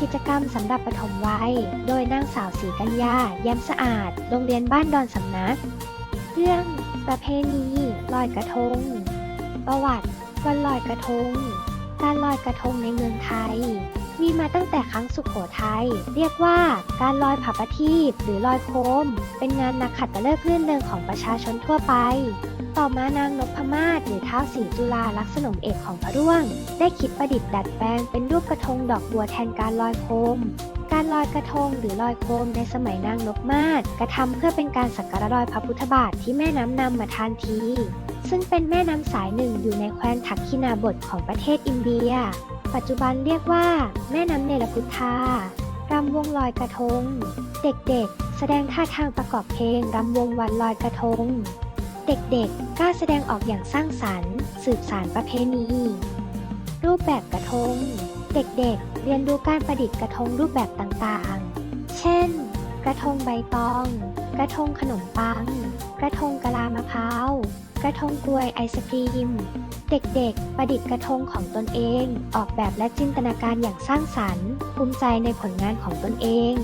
กิจกรรมสำหรับปฐมวัย โดยนางสาวศรีกัญญาแย้มสะอาด โรงเรียนบ้านดอนสำนัก เรื่อง ประเพณีลอยกระทง ประวัติ วันลอยกระทง การลอยกระทงในเมืองไทย มีมาตั้งแต่ครั้งสุขโขทัย เรียกว่าการลอยผาประทีปหรือลอยโคม เป็นงานนักขัตฤกษ์รื่อนเริงของประชาชนทั่วไป ต่อมานางนพมาศหรือเท้าวศรีจุฬาลักษณมเอกของพระร่วง ได้คิดประดิษฐ์ดัดแปลงเป็นรูปกระทงดอกบัวแทนการลอยโคม การลอยกระทงหรือลอยโคมในสมัยนางนพมาศกระทำเพื่อเป็นการสักการะรอยพระพุทธบาทที่แม่น้ำนำมาทานที ซึ่งเป็นแม่น้ำสายหนึ่งอยู่ในแคว้นทักคินาบทของประเทศอินเดีย ปัจจุบันเรียกว่า แม่น้ำเนรพุทธารำวงลอยกระทง เด็กๆ แสดงท่าทางประกอบเพลงรำวงวันลอยกระทง เด็กๆ กล้าแสดงออกอย่างสร้างสรรค์ สืบสานประเพณี รูปแบบกระทง เด็กๆ เรียนรู้การประดิษฐ์กระทงรูปแบบต่างๆ เช่น กระทงใบตอง กระทงขนมปัง กระทงกะลามะพร้าว กระทงกล้วยไอศกรีม เด็กๆ ประดิษฐ์กระทงของตนเอง ออกแบบและจินตนาการอย่างสร้างสรรค์ ภูมิใจในผลงานของตนเอง